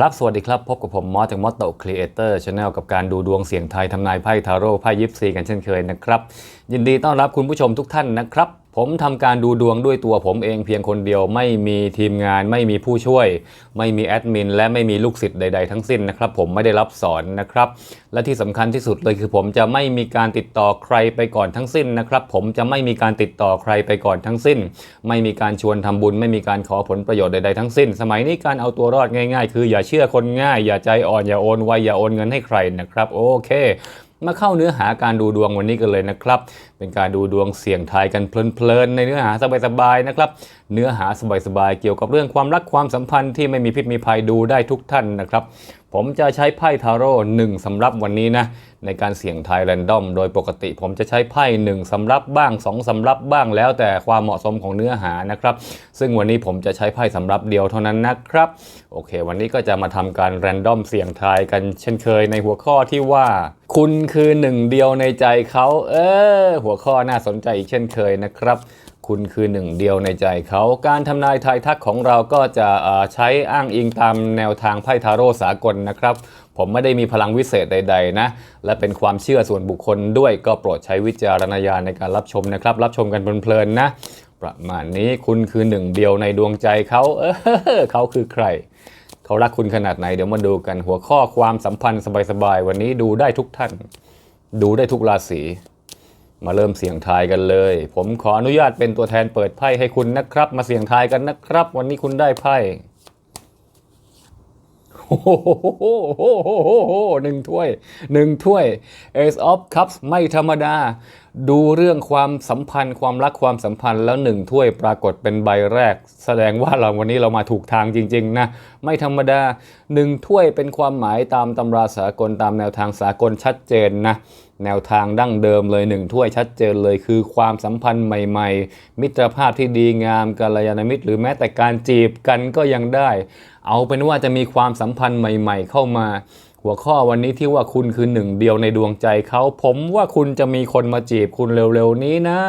ครับ สวัสดีครับ พบกับผมมอสจากมอสโตครีเอเตอร์ชาแนลกับการดูดวงเสียงไทยทำนายไพ่ทาโร่ไพ่ยิปซีกันเช่นเคยนะครับ ยินดีต้อนรับคุณผู้ชมทุกท่านนะครับ ผมทำการดูดวงด้วยตัวผมเองเพียงคนเดียวไม่มีทีมงาน ไม่มีผู้ช่วย ไม่มีแอดมิน และไม่มีลูกศิษย์ใด ๆ ทั้งสิ้นนะครับ ผมไม่ได้รับสอนนะครับ และที่สำคัญที่สุดเลยคือผมจะไม่มีการติดต่อใครไปก่อนทั้งสิ้นนะครับ ผมจะไม่มีการติดต่อใครไปก่อนทั้งสิ้น ไม่มีการชวนทำบุญ ไม่มีการขอผลประโยชน์ใดๆทั้งสิ้น สมัยนี้การเอาตัวรอดง่าย ๆ คืออย่าเชื่อคนง่าย อย่าใจอ่อนอย่าโอนไวอย่าโอนเงินให้ใครนะครับ โอเค มาเข้าเนื้อหาการดูดวงวันนี้กันเลยนะครับ เป็นการดูดวงเสี่ยงทายกันเพลินๆในเนื้อหาสบายๆนะครับ เนื้อหาสบายๆเกี่ยวกับเรื่องความรักความสัมพันธ์ที่ไม่มีพิษมีภัยดูได้ทุกท่านนะครับ ผมจะใช้ไพ่ทาโร่หนึ่งสำรับวันนี้นะในการเสี่ยงทายแรนดอม โดยปกติผมจะใช้ไพ่หนึ่งสำรับบ้างสองสำรับบ้างแล้วแต่ความเหมาะสมของเนื้อหานะครับ ซึ่งวันนี้ผมจะใช้ไพ่สำรับเดียวเท่านั้นนะครับ โอเค วันนี้ก็จะมาทำการแรนดอมเสี่ยงทายกันเช่นเคยในหัวข้อที่ว่า คุณคือหนึ่งเดียวในใจเขาเออหัวข้อน่าสนใจอีกเช่นเคยนะครับ คุณคือหนึ่งเดียวในใจเขา การทำนายทายทักของเราก็จะใช้อ้างอิงตามแนวทางไพ่ทาโร่สากลนะครับ ผมไม่ได้มีพลังวิเศษใด ๆ นะ และเป็นความเชื่อส่วนบุคคลด้วยก็โปรดใช้วิจารณญาณในการรับชมนะครับ รับชมกันเพลินๆนะ ประมาณนี้คุณคือหนึ่งเดียวในดวงใจเขาเออเขาคือใครเขารักคุณขนาดไหนเดี๋ยวมาดูกันหัวข้อความสัมพันธ์สบายๆวันนี้ดูได้ทุกท่าน ดูได้ทุกราศี มาเริ่มเสี่ยงทายกันเลย ผมขออนุญาตเป็นตัวแทนเปิดไพ่ให้คุณนะครับ มาเสี่ยงทายกันนะครับ วันนี้คุณได้ไพ่โอ้โหหนึ่งถ้วยหนึ่งถ้วย Ace of Cups ไม่ธรรมดา ดูเรื่องความสัมพันธ์ ความรักความสัมพันธ์แล้วหนึ่งถ้วยปรากฏเป็นใบแรก แสดงว่าเราวันนี้เรามาถูกทางจริง ๆ นะ ไม่ธรรมดาหนึ่งถ้วยเป็นความหมายตามตำราสากลตามแนวทางสากลชัดเจนนะ แนวทางดั้งเดิมเลยหนึ่งถ้วยชัดเจนเลยคือความสัมพันธ์ใหม่ๆ มิตรภาพที่ดีงามกัลยาณมิตร หรือแม้แต่การจีบกันก็ยังได้ เอาเป็นว่าจะมีความสัมพันธ์ใหม่ ๆ เข้ามา หัวข้อวันนี้ที่ว่าคุณคือหนึ่งเดียวในดวงใจเขาผมว่าคุณจะมีคนมาจีบคุณเร็วๆนี้นะ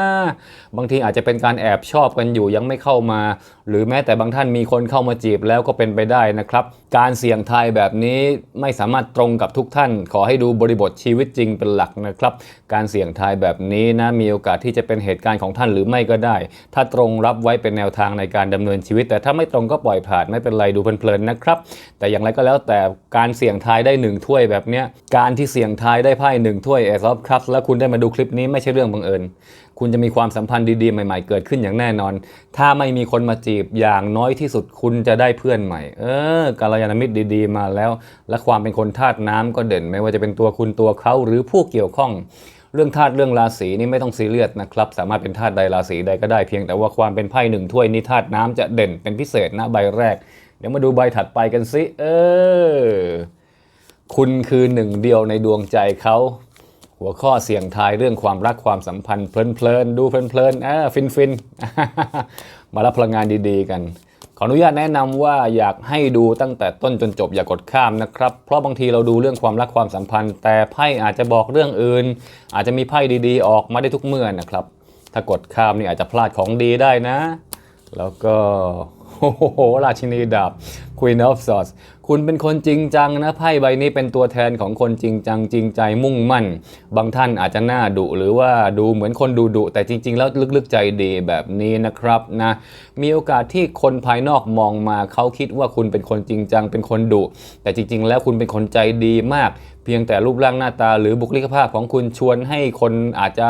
บางทีอาจจะเป็นการแอบชอบกันอยู่ยังไม่เข้ามา หรือแม้แต่บางท่านมีคนเข้ามาจีบแล้วก็เป็นไปได้นะครับ การเสี่ยงทายแบบนี้ไม่สามารถตรงกับทุกท่าน ขอให้ดูบริบทชีวิตจริงเป็นหลักนะครับ การเสี่ยงทายแบบนี้นะมีโอกาสที่จะเป็นเหตุการณ์ของท่านหรือไม่ก็ได้ ถ้าตรงรับไว้เป็นแนวทางในการดำเนินชีวิต แต่ถ้าไม่ตรงก็ปล่อยผ่านไม่เป็นไรดูเพลินๆนะครับ แต่อย่างไรก็แล้วแต่การเสี่ยงทายได้หนึ่งถ้วยแบบเนี้ยการที่เสี่ยงทายได้ไพ่หนึ่งถ้วย Ace of Cups แล้วคุณได้มาดูคลิปนี้ไม่ใช่เรื่องบังเอิญคุณจะมีความสัมพันธ์ดีๆ ใหม่ๆ เกิดขึ้นอย่างแน่นอน ถ้าไม่มีคนมาจีบอย่างน้อยที่สุดคุณจะได้เพื่อนใหม่ เออกาลยานมิตรดีๆ มาแล้ว และความเป็นคนธาตุน้ำก็เด่น ไม่ว่าจะเป็นตัวคุณตัวเขาหรือผู้เกี่ยวข้อง เรื่องธาตุเรื่องราศีนี่ไม่ต้องซีเรียสนะครับ สามารถเป็นธาตุใดราศีใดก็ได้เพียงแต่ว่าความเป็นไพ่หนึ่งถ้วยนี้ธาตุน้ำจะเด่นเป็นพิเศษนะใบแรก เดี๋ยวมาดูใบถัดไปกันสิเออ คุณคือหนึ่งเดียวในดวงใจเขา หัวข้อเสี่ยงทายเรื่องความรักความสัมพันธ์เพลินๆ ดูเพลินๆอ่าฟินฟินๆมารับพลังงานดีๆกัน ขออนุญาตแนะนำว่าอยากให้ดูตั้งแต่ต้นจนจบอย่ากดข้ามนะครับ เพราะบางทีเราดูเรื่องความรักความสัมพันธ์ แต่ไพ่อาจจะบอกเรื่องอื่น อาจจะมีไพ่ดีๆ ออกมาได้ทุกเมื่อนะครับ ถ้ากดข้ามนี่อาจจะพลาดของดีได้นะ แล้วก็ โอ้โห ราชินีดาบ Queen of Swords คุณเป็นคนจริงจังนะไพ่ใบนี้เป็นตัวแทนของคนจริงจังจริงใจมุ่งมั่น บางท่านอาจจะหน้าดุหรือว่าดูเหมือนคนดูดุแต่จริง ๆ แล้วลึกๆใจดีแบบนี้นะครับนะมีโอกาสที่คนภายนอกมองมาเขาคิดว่าคุณเป็นคนจริงจังเป็นคนดุแต่จริง ๆ แล้วคุณเป็นคนใจดีมาก เพียงแต่รูปร่างหน้าตาหรือบุคลิกภาพของคุณชวนให้คนอาจจะ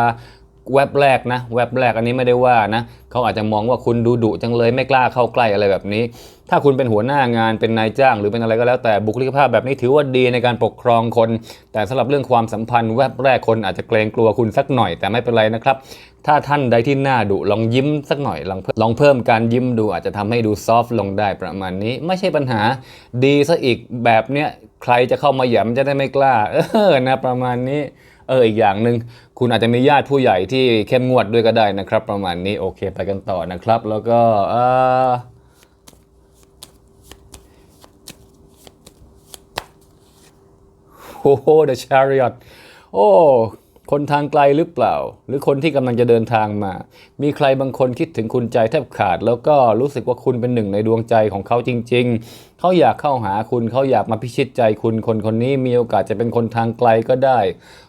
แว็บแรกนะแว็บแรกอันนี้ไม่ได้ว่านะเขาอาจจะมองว่าคุณดูดุจังเลยไม่กล้าเข้าใกล้อะไรแบบนี้ ถ้าคุณเป็นหัวหน้างานเป็นนายจ้าง หรือเป็นอะไรก็แล้วแต่บุคลิกภาพแบบนี้ถือว่าดีในการปกครองคน แต่สำหรับเรื่องความสัมพันธ์แว็บแรกคนอาจจะเกรงกลัวคุณสักหน่อย แต่ไม่เป็นไรนะครับ ถ้าท่านใดที่หน้าดุลองยิ้มสักหน่อยลองเพิ่มลองเพิ่มการยิ้มดูอาจจะทำให้ดูซอฟต์ลงได้ประมาณนี้ ไม่ใช่ปัญหาดีซะอีกแบบเนี้ยใครจะเข้ามาหยำจะได้ไม่กล้าเออนะประมาณนี้ เอออีกอย่างหนึ่งคุณอาจจะมีญาติผู้ใหญ่ที่เข้มงวดด้วยก็ได้นะครับ ประมาณนี้โอเคไปกันต่อนะครับ แล้วก็เออโอ้โห The Chariot โอ้ คนทางไกลหรือเปล่า หรือคนที่กำลังจะเดินทางมา มีใครบางคนคิดถึงคุณใจแทบขาด แล้วก็รู้สึกว่าคุณเป็นหนึ่งในดวงใจของเขาจริง ๆ เขาอยากเข้าหาคุณ เขาอยากมาพิชิตใจคุณ คนคนนี้มีโอกาสจะเป็นคนทางไกลก็ได้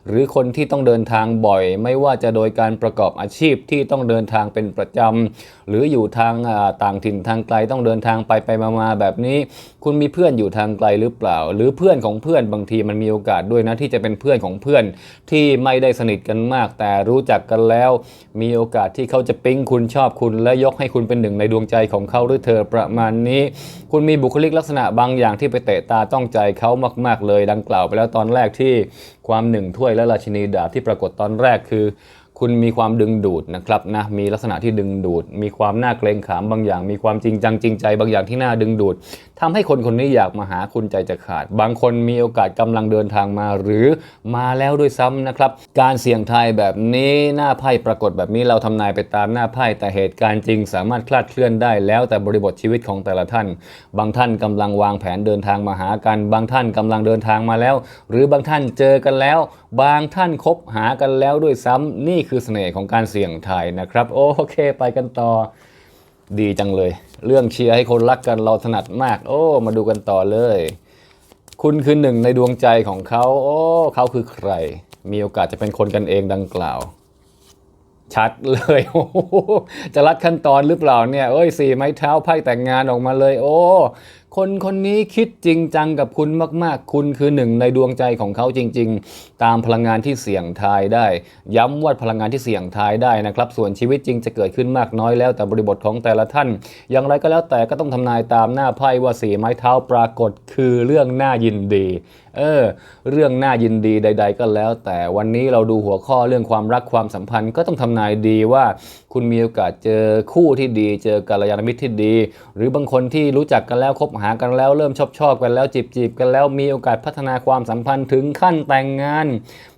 หรือคนที่ต้องเดินทางบ่อย ไม่ว่าจะโดยการประกอบอาชีพที่ต้องเดินทางเป็นประจำหรืออยู่ทางต่างถิ่นทางไกลต้องเดินทางไปไปมามาแบบนี้ คุณมีเพื่อนอยู่ทางไกลหรือเปล่า หรือเพื่อนของเพื่อนบางทีมันมีโอกาสด้วยนะที่จะเป็นเพื่อนของเพื่อนที่ไม่ได้สนิทกันมาก แต่รู้จักกันแล้ว มีโอกาสที่เขาจะปิ๊งคุณชอบคุณ และยกให้คุณเป็นหนึ่งในดวงใจของเขาหรือเธอประมาณนี้ คุณมีบุคลิกลักษณะบางอย่างที่ไปเตะตาต้องใจเขามาก ๆ เลยดังกล่าวไปแล้วตอนแรกที่ความหนึ่งถ้วยและราชินีดาบที่ปรากฏตอนแรกคือ คุณมีความดึงดูดนะครับนะมีลักษณะที่ดึงดูด มีความน่าเกรงขามบางอย่าง มีความจริงจังจริงใจ บางอย่างที่น่าดึงดูดทำให้คนคนนี้อยากมาหาคุณใจจะขาด บางคนมีโอกาสกำลังเดินทางมาหรือมาแล้วด้วยซ้ำนะครับ การเสี่ยงทายแบบนี้หน้าไพ่ปรากฏแบบนี้เราทำนายไปตามหน้าไพ่แต่เหตุการณ์จริง สามารถคลาดเคลื่อนได้แล้วแต่บริบทชีวิตของแต่ละท่าน บางท่านกำลังวางแผนเดินทางมาหากัน บางท่านกำลังเดินทางมาแล้ว หรือบางท่านเจอกันแล้ว บางท่านคบหากันแล้วด้วยซ้ำนี่คือเสน่ห์ของการเสี่ยงทายนะครับ โอเคไปกันต่อ ดีจังเลย เรื่องเชียร์ให้คนรักกันเราถนัดมาก โอ้ มาดูกันต่อเลย คุณคือหนึ่งในดวงใจของเขา โอ้เขาคือใคร มีโอกาสจะเป็นคนกันเองดังกล่าว ชัดเลยโอ้จะรัดขั้นตอนหรือเปล่าเนี่ยเอ้ยสี่ไม้เท้าไพ่แต่งงานออกมาเลย โอ้คนคนนี้คิดจริงจังกับคุณมาก ๆ คุณคือหนึ่งในดวงใจของเขาจริง ๆ ตามพลังงานที่เสี่ยงทายได้ ย้ำว่าพลังงานที่เสี่ยงทายได้นะครับ ส่วนชีวิตจริงจะเกิดขึ้นมากน้อยแล้วแต่บริบทของแต่ละท่าน อย่างไรก็แล้วแต่ก็ต้องทำนายตามหน้าไพ่ว่าสีไม้เท้าปรากฏคือเรื่องน่ายินดีเออเรื่องน่ายินดีใด ๆ ก็แล้ว แต่วันนี้เราดูหัวข้อเรื่องความรักความสัมพันธ์ก็ต้องทำนายดีว่า คุณมีโอกาสเจอคู่ที่ดี เจอกัลยาณมิตรที่ดี หรือบางคนที่รู้จักกันแล้วคบหากันแล้วเริ่มชอบชอบกันแล้วจีบจีบกันแล้วมีโอกาสพัฒนาความสัมพันธ์ถึงขั้นแต่งงาน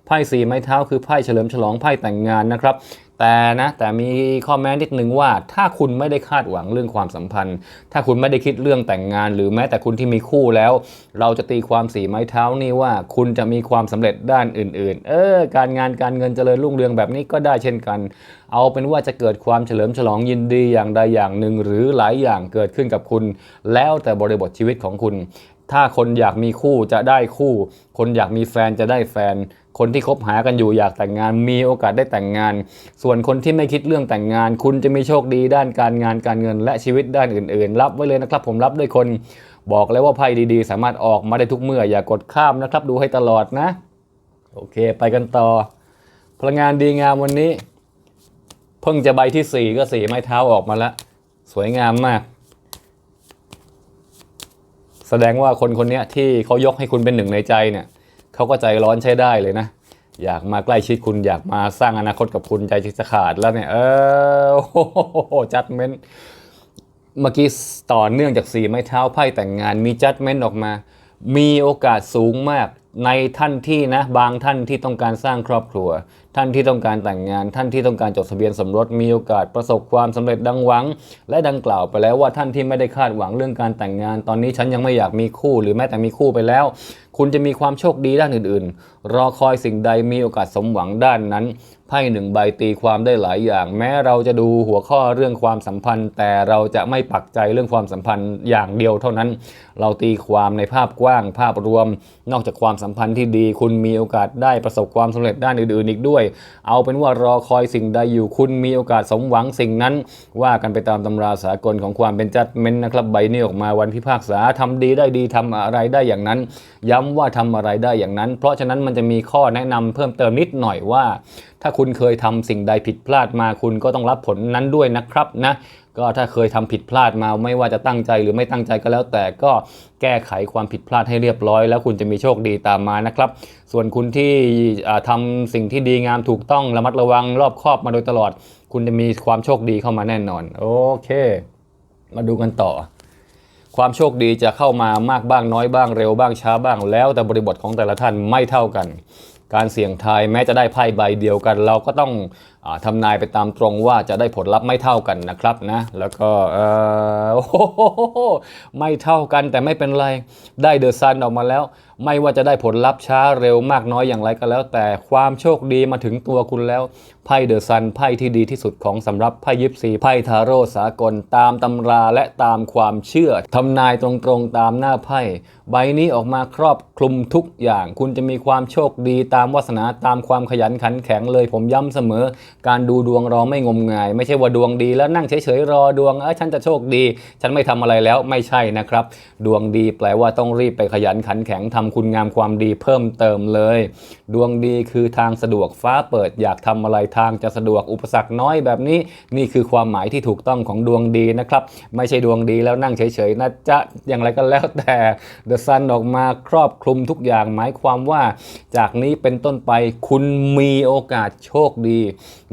ไพ่สี่ไม้เท้าคือไพ่เฉลิมฉลองไพ่แต่งงานนะครับ แต่นะแต่มีข้อแม้นิดนึงว่า ถ้าคุณไม่ได้คาดหวังเรื่องความสัมพันธ์ ถ้าคุณไม่ได้คิดเรื่องแต่งงาน หรือแม้แต่คุณที่มีคู่แล้ว เราจะตีความสีไม้เท้านี่ว่า คุณจะมีความสำเร็จด้านอื่น ๆ เออ การงานการเงินเจริญรุ่งเรืองแบบนี้ก็ได้เช่นกัน เอาเป็นว่าจะเกิดความเฉลิมฉลองยินดีอย่างใดอย่างหนึ่ง หรือหลายอย่างเกิดขึ้นกับคุณ แล้วแต่บริบทชีวิตของคุณ ถ้าคนอยากมีคู่จะได้คู่ คนอยากมีแฟนจะได้แฟน คนที่คบหากันอยู่อยากแต่งงานมีโอกาสได้แต่งงาน ส่วนคนที่ไม่คิดเรื่องแต่งงาน คุณจะมีโชคดีด้านการงานการเงิน และชีวิตด้านอื่น ๆ รับไว้เลยนะครับ ผมรับด้วยคนบอกเลยว่าไพ่ดีๆ สามารถออกมาได้ทุกเมื่ออย่ากดข้ามนะครับ ดูให้ตลอดนะ โอเค ไปกันต่อ พลังงานดีงามวันนี้ เพิ่งจะใบที่สี่ก็สี่ไม้เท้าออกมาแล้วสวยงามมาก แสดงว่าคนคนนี้ที่เขายกให้คุณเป็นหนึ่งในใจเนี่ย เขาก็ใจร้อนใช้ได้เลยนะ อยากมาใกล้ชิดคุณอยากมาสร้างอนาคตกับคุณใจจะขาดแล้วเนี่ย เออโอ้โหจัดเม้นเมื่อกี้ต่อเนื่องจากสีไม้เท้าไพ่แต่งงานมีจัดเม้นออกมา มีโอกาสสูงมากในท่านที่นะบางท่านที่ต้องการสร้างครอบครัว ท่านที่ต้องการแต่งงาน ท่านที่ต้องการจดทะเบียนสมรสมีโอกาสประสบความสำเร็จดังหวัง และดังกล่าวไปแล้วว่าท่านที่ไม่ได้คาดหวังเรื่องการแต่งงาน ตอนนี้ฉันยังไม่อยากมีคู่ หรือแม้แต่มีคู่ไปแล้ว คุณจะมีความโชคดีด้านอื่นรอคอยสิ่งใดมีโอกาสสมหวังด้านนั้นไพ่หนึ่งใบตีความได้หลายอย่าง แม้เราจะดูหัวข้อเรื่องความสัมพันธ์ แต่เราจะไม่ปักใจเรื่องความสัมพันธ์อย่างเดียวเท่านั้น เราตีความในภาพกว้างภาพรวม นอกจากความสัมพันธ์ที่ดี คุณมีโอกาสได้ประสบความสำเร็จด้านอื่นๆอีกด้วย เอาเป็นว่ารอคอยสิ่งใดอยู่คุณมีโอกาสสมหวังสิ่งนั้น ว่ากันไปตามตำราสากลของความเป็นจัดเม้นนะครับใบนี้ออกมาวันพิพากษาทำดีได้ดีทำอะไรได้อย่างนั้น ย้ำว่าทำอะไรได้อย่างนั้น เพราะฉะนั้นมันจะมีข้อแนะนำเพิ่มเติมนิดหน่อยว่า ถ้าคุณเคยทำสิ่งใดผิดพลาดมาคุณก็ต้องรับผลนั้นด้วยนะครับนะก็ถ้าเคยทำผิดพลาดมาไม่ว่าจะตั้งใจหรือไม่ตั้งใจก็แล้ว แต่ก็แก้ไขความผิดพลาดให้เรียบร้อย แล้วคุณจะมีโชคดีตามมานะครับ ส่วนคุณที่อ่าทำสิ่งที่ดีงามถูกต้องระมัดระวังรอบคอบมาโดยตลอด คุณจะมีความโชคดีเข้ามาแน่นอน โอเค มาดูกันต่อ ความโชคดีจะเข้ามามากบ้างน้อยบ้างเร็วบ้างช้าบ้าง แล้วแต่บริบทของแต่ละท่านไม่เท่ากัน การเสี่ยงทายแม้จะได้ไพ่ใบเดียวกัน เราก็ต้องทำนายไปตามตรงว่าจะได้ผลลัพธ์ไม่เท่ากันนะครับนะแล้วก็โอ้โหไม่เท่ากันแต่ไม่เป็นไร ได้เดอะซันออกมาแล้ว ไม่ว่าจะได้ผลลัพธ์ช้าเร็วมากน้อยอย่างไรก็แล้ว แต่ความโชคดีมาถึงตัวคุณแล้วไพ่เดอะซันไพ่ที่ดีที่สุดของสำหรับไพ่ยิปซีไพ่ทาโร่สากลตามตำราและตามความเชื่อทำนายตรงๆตามหน้าไพ่ใบนี้ออกมาครอบคลุมทุกอย่าง คุณจะมีความโชคดีตามวาสนาตามความขยันขันแข็งเลยผมย้ำเสมอการดูดวงเราไม่งมงาย ไม่ใช่ว่าดวงดีแล้วนั่งเฉยๆรอดวงเออฉันจะโชคดี ฉันไม่ทำอะไรแล้วไม่ใช่นะครับ ดวงดีแปลว่าต้องรีบไปขยันขันแข็งทำคุณงามความดีเพิ่มเติมเลย ดวงดีคือทางสะดวกฟ้าเปิดอยากทำอะไรทางจะสะดวกอุปสรรคน้อยแบบนี้ นี่คือความหมายที่ถูกต้องของดวงดีนะครับไม่ใช่ดวงดีแล้วนั่งเฉยๆนะจ๊ะอย่างไรก็แล้วแต่ The Sun ออกมาครอบคลุมทุกอย่างหมายความว่า จากนี้เป็นต้นไปคุณมีโอกาสโชคดี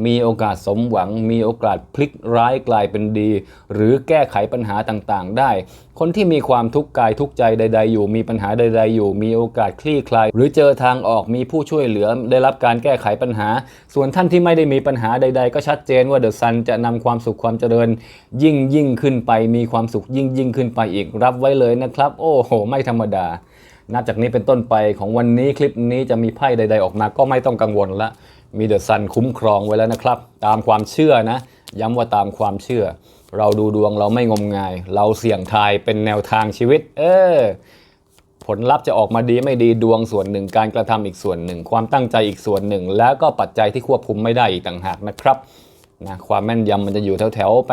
มีโอกาสสมหวัง มีโอกาสพลิกร้ายกลายเป็นดี หรือแก้ไขปัญหาต่างๆ ได้ คนที่มีความทุกข์กายทุกข์ใจใด ๆ อยู่ มีปัญหาใด ๆ อยู่ มีโอกาสคลี่คลาย หรือเจอทางออกมีผู้ช่วยเหลือได้รับการแก้ไขปัญหา ส่วนท่านที่ไม่ได้มีปัญหาใด ๆ ก็ชัดเจนว่าเดอะซันจะนำความสุขความเจริญ ยิ่งยิ่งขึ้นไป มีความสุขยิ่งยิ่งขึ้นไปอีกรับไว้เลยนะครับ โอ้โห ไม่ธรรมดานับจากนี้เป็นต้นไปของวันนี้คลิปนี้จะมีไพ่ใด ๆ ออกมาก็ไม่ต้องกังวลละ มีเดอะซันคุ้มครองไว้แล้วนะครับ ตามความเชื่อนะ ย้ำว่าตามความเชื่อ เราดูดวงเราไม่งมงาย เราเสี่ยงทายเป็นแนวทางชีวิต เออผลลัพธ์จะออกมาดีไม่ดีดวงส่วนหนึ่งการกระทำอีกส่วนหนึ่ง ความตั้งใจอีกส่วนหนึ่ง แล้วก็ปัจจัยที่ควบคุมไม่ได้อีกต่างหากนะครับนะความแม่นยำมันจะอยู่แถวแถวๆ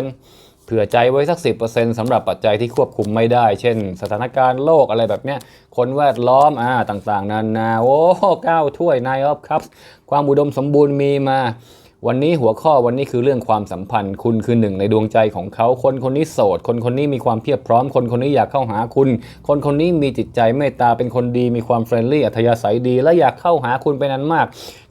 80-90% เผื่อใจไว้สัก 10%สำหรับปัจจัยที่ควบคุมไม่ได้ เช่น สถานการณ์โลกอะไรแบบเนี้ย คนแวดล้อมอ่าต่างๆ นานาโอ้ก้าถ้วยนายออฟครับ ความอุดมสมบูรณ์มีมา วันนี้หัวข้อวันนี้คือเรื่องความสัมพันธ์ คุณคือหนึ่งในดวงใจของเขา คนคนนี้โสด คนคนนี้มีความเพียบพร้อม คนคนนี้อยากเข้าหาคุณ คนคนนี้มีจิตใจเมตตาเป็นคนดี มีความเฟรนลี่อัธยาศัยดี และอยากเข้าหาคุณเป็นนั้นมาก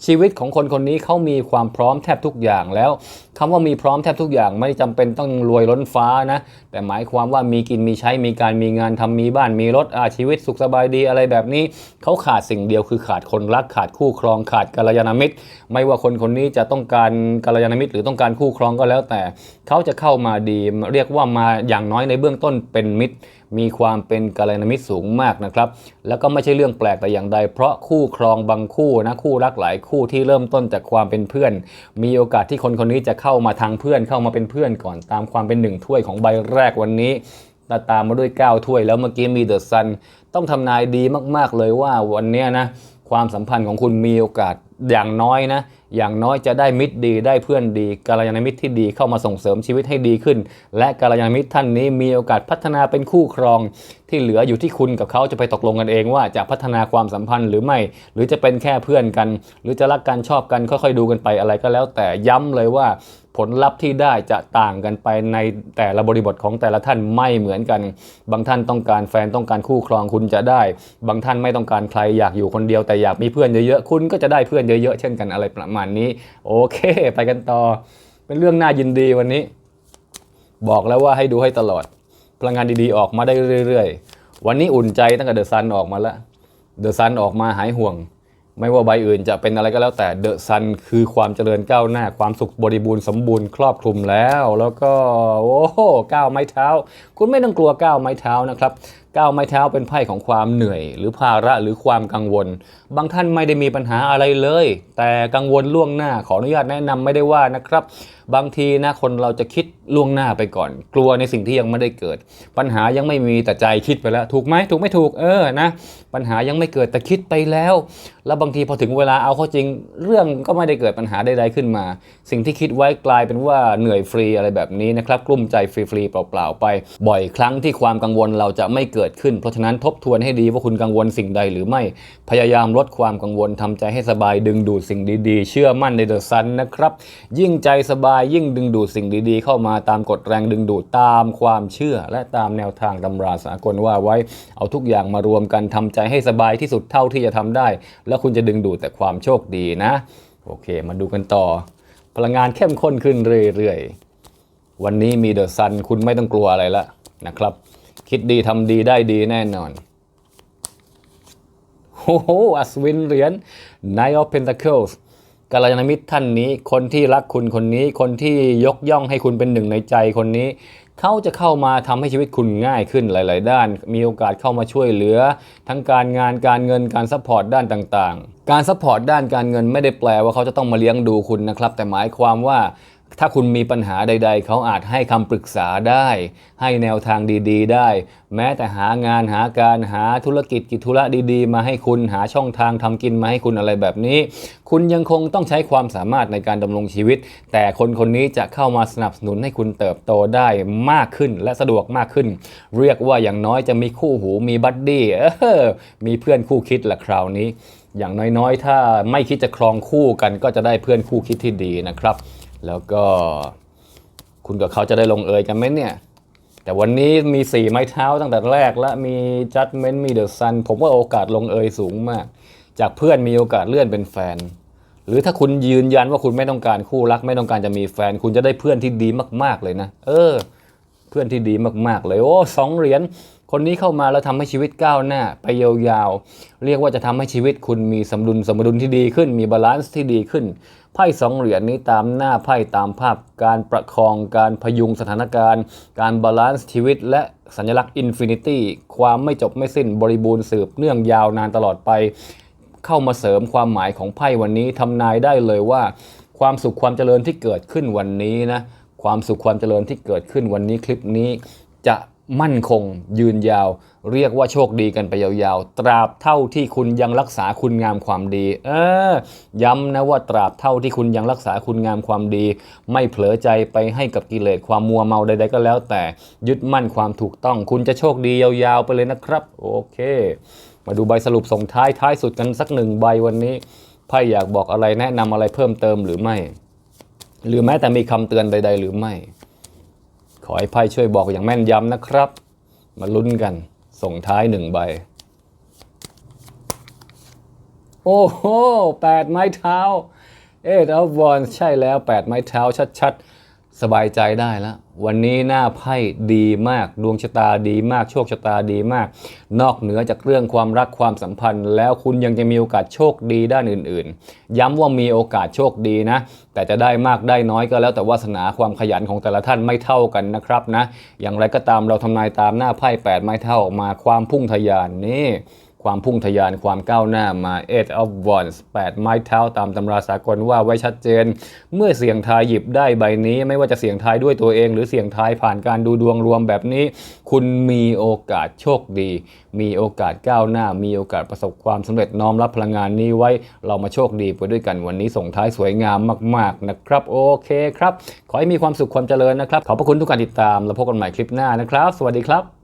ชีวิตของคนคนนี้เขามีความพร้อมแทบทุกอย่างแล้ว คำว่ามีพร้อมแทบทุกอย่างไม่จำเป็นต้องรวยล้นฟ้านะ แต่หมายความว่ามีกินมีใช้มีการมีงานทำมีบ้านมีรถอาชีวิตสุขสบายดีอะไรแบบนี้ เขาขาดสิ่งเดียวคือขาดคนรักขาดคู่ครองขาดกัลยาณมิตร ไม่ว่าคนคนนี้จะต้องการกัลยาณมิตร หรือต้องการคู่ครองก็แล้วแต่ เขาจะเข้ามาดีเรียกว่ามาอย่างน้อยในเบื้องต้นเป็นมิตร มีความเป็นกัลยามิตรสูงมากนะครับ แล้วก็ไม่ใช่เรื่องแปลกแต่อย่างใด เพราะคู่ครองบางคู่นะคู่รักหลายคู่ที่เริ่มต้นจากความเป็นเพื่อน มีโอกาสที่คนคนนี้จะเข้ามาทางเพื่อนเข้ามาเป็นเพื่อนก่อนตามความเป็นหนึ่งถ้วยของใบแรกวันนี้ตาตามมาด้วย 9 ถ้วยแล้วเมื่อกี้มีเดอะซันต้องทำนายดีมากๆเลยว่าวันนี้นะความสัมพันธ์ของคุณมีโอกาสอย่างน้อยนะ อย่างน้อยจะได้มิตรดีได้เพื่อนดีกาลยานมิตรที่ดีเข้ามาส่งเสริมชีวิตให้ดีขึ้น และกาลยานมิตรท่านนี้มีโอกาสพัฒนาเป็นคู่ครอง ที่เหลืออยู่ที่คุณกับเขาจะไปตกลงกันเองว่าจะพัฒนาความสัมพันธ์หรือไม่ หรือจะเป็นแค่เพื่อนกัน หรือจะรักกันชอบกันค่อยๆดูกันไปอะไรก็แล้วแต่ย้ำเลยว่า ผลลัพธ์ที่ได้จะต่างกันไปในแต่ละบริบทของแต่ละท่านไม่เหมือนกัน บางท่านต้องการแฟนต้องการคู่ครองคุณจะได้ บางท่านไม่ต้องการใครอยากอยู่คนเดียวแต่อยากมีเพื่อนเยอะๆคุณก็จะได้เพื่อนเยอะๆเช่นกันอะไรประมาณนี้ โอเค ไปกันต่อ เป็นเรื่องน่ายินดีวันนี้ บอกแล้วว่าให้ดูให้ตลอด พลังงานดีๆออกมาได้เรื่อย ๆ วันนี้อุ่นใจตั้งแต่เดอะซันออกมาแล้วเดอะซันออกมาหายห่วง ไม่ว่าใบอื่นจะเป็นอะไรก็แล้วแต่เดอะซันคือความเจริญก้าวหน้า ความสุขบริบูรณ์สมบูรณ์ครอบคลุมแล้ว แล้วก็โอ้โหก้าวไม้เท้า คุณไม่ต้องกลัวก้าวไม้เท้านะครับ ก้าวไม้เท้าเป็นไพ่ของความเหนื่อย หรือภาระหรือความกังวล บางท่านไม่ได้มีปัญหาอะไรเลย แต่กังวลล่วงหน้าขออนุญาตแนะนำไม่ได้ว่านะครับ บางทีนะคนเราจะคิดล่วงหน้าไปก่อน กลัวในสิ่งที่ยังไม่ได้เกิด ปัญหายังไม่มีแต่ใจคิดไปแล้ว ถูกไหมถูกไม่ถูกเออนะ ปัญหายังไม่เกิดแต่คิดไปแล้ว แล้วบางทีพอถึงเวลาเอาเข้าจริง เรื่องก็ไม่ได้เกิดปัญหาใดๆขึ้นมา สิ่งที่คิดไว้กลายเป็นว่าเหนื่อยฟรีอะไรแบบนี้นะครับกลุ้มใจฟรีๆเปล่าๆไป บ่อยครั้งที่ความกังวลเราจะไม่เกิดขึ้น เพราะฉะนั้นทบทวนให้ดีว่าคุณกังวลสิ่งใดหรือไม่พยายามลดความกังวลทำใจให้สบายดึงดูดสิ่งดีๆ เชื่อมั่นในเดอะซันนะครับ ยิ่งใจสบายยิ่งดึงดูดสิ่งดีๆ เข้ามาตามกฎแรงดึงดูดตามความเชื่อ และตามแนวทางตำราสากลว่าไว้ เอาทุกอย่างมารวมกันทำใจให้สบายที่สุดเท่าที่จะทำได้ แล้วคุณจะดึงดูดแต่ความโชคดีนะ โอเค มาดูกันต่อ พลังงานเข้มข้นขึ้นเรื่อยๆวันนี้มีเดอะซันคุณไม่ต้องกลัวอะไรละนะครับ คิดดีทำดีได้ดีแน่นอนโอ้โหอัศวินเหรียญ Nine of Pentacles กัลยาณมิตรท่านนี้ คนที่รักคุณคนนี้ คนที่ยกย่องให้คุณเป็นหนึ่งในใจคนนี้ เขาจะเข้ามาทำให้ชีวิตคุณง่ายขึ้นหลาย ๆ ด้าน มีโอกาสเข้ามาช่วยเหลือ ทั้งการงานการเงินการซัพพอร์ตด้านต่าง ๆ การซัพพอร์ตด้านการเงินไม่ได้แปลว่าเขาจะต้องมาเลี้ยงดูคุณนะครับ แต่หมายความว่า ถ้าคุณมีปัญหาใด ๆ เขาอาจให้คำปรึกษาได้ ให้แนวทางดีๆ ได้ แม้แต่หางานหาการหาธุรกิจกิจธุระดีๆ มาให้คุณหาช่องทางทำกินมาให้คุณอะไรแบบนี้ คุณยังคงต้องใช้ความสามารถในการดำรงชีวิต แต่คนคนนี้จะเข้ามาสนับสนุนให้คุณเติบโตได้มากขึ้นและสะดวกมากขึ้น เรียกว่าอย่างน้อยจะมีคู่หูมีบัดดี้มีเพื่อนคู่คิดละคราวนี้ อย่างน้อยๆ ถ้าไม่คิดจะครองคู่กันก็จะได้เพื่อนคู่คิดที่ดีนะครับ แล้วก็คุณกับเขาจะได้ลงเอยกันไหมเนี่ย แต่วันนี้มีสี่ไม้เท้าตั้งแต่แรกและมี Judgment มี The Sun ผมว่าโอกาสลงเอยสูงมาก จากเพื่อนมีโอกาสเลื่อนเป็นแฟน หรือถ้าคุณยืนยันว่าคุณไม่ต้องการคู่รัก ไม่ต้องการจะมีแฟน คุณจะได้เพื่อนที่ดีมาก ๆเลยนะ เออ เพื่อนที่ดีมากๆเลย โอ้สองเหรียญ คนนี้เข้ามาแล้วทำให้ชีวิตก้าวหน้าไปยาวๆ เรียกว่าจะทำให้ชีวิตคุณมีสมดุลสมดุลที่ดีขึ้น มีบาลานซ์ที่ดีขึ้น ไพ่สองเหรียญนี้ตามหน้าไพ่ตามภาพการประคองการพยุงสถานการณ์ การบาลานซ์ชีวิต และสัญลักษณ์อินฟินิตี้ความไม่จบไม่สิ้นบริบูรณ์สืบเนื่องยาวนานตลอดไป เข้ามาเสริมความหมายของไพ่วันนี้ทำนายได้เลยว่า ความสุขความเจริญที่เกิดขึ้นวันนี้นะความสุขความเจริญที่เกิดขึ้นวันนี้คลิปนี้จะ มั่นคง ยืนยาว เรียกว่าโชคดีกันไปยาวๆ ตราบเท่าที่คุณยังรักษาคุณงามความดี เออ ย้ำนะว่าตราบเท่าที่คุณยังรักษาคุณงามความดี ไม่เผลอใจไปให้กับกิเลสความมัวเมาใดๆก็แล้ว แต่ยึดมั่นความถูกต้อง คุณจะโชคดียาวๆไปเลยนะครับ โอเค มาดูใบสรุปส่งท้ายท้ายสุดกันสักหนึ่งใบวันนี้ไพ่อยากบอกอะไรแนะนำอะไรเพิ่มเติมหรือไม่ หรือแม้แต่มีคำเตือนใด ๆ หรือไม่ ขอให้ไพ่ช่วยบอกอย่างแม่นยำนะครับ มาลุ้นกัน ส่งท้ายหนึ่งใบ โอ้โหแปดไม้เท้า เอ็ดอฟวอนใช่แล้วแปดไม้เท้าชัดๆ สบายใจได้แล้ว วันนี้หน้าไพ่ดีมาก ดวงชะตาดีมาก โชคชะตาดีมาก นอกเหนือจากเรื่องความรักความสัมพันธ์ แล้วคุณยังจะมีโอกาสโชคดีด้านอื่น ๆ ย้ำว่ามีโอกาสโชคดีนะ แต่จะได้มากได้น้อยก็แล้วแต่วาสนาความขยันของแต่ละท่านไม่เท่ากันนะครับนะ อย่างไรก็ตามเราทำนายตามหน้าไพ่แปดไม้เท่าออกมาความพุ่งทะยานนี่ ความพุ่งทะยานความก้าวหน้ามา Eight of Wands 8 ไม้เท้าตามตำราสากลว่าไว้ชัดเจน เมื่อเสี่ยงทายหยิบได้ใบนี้ ไม่ว่าจะเสี่ยงทายด้วยตัวเอง หรือเสี่ยงทายผ่านการดูดวงรวมแบบนี้ คุณมีโอกาสโชคดี มีโอกาสก้าวหน้า มีโอกาสประสบความสำเร็จน้อมรับพลังงานนี้ไว้เรามาโชคดีไปด้วยกันวันนี้ส่งท้ายสวยงามมาก ๆ นะครับ โอเคครับ ขอให้มีความสุขความเจริญนะครับขอบพระคุณทุกการติดตามแล้วพบกันใหม่คลิปหน้านะครับ สวัสดีครับ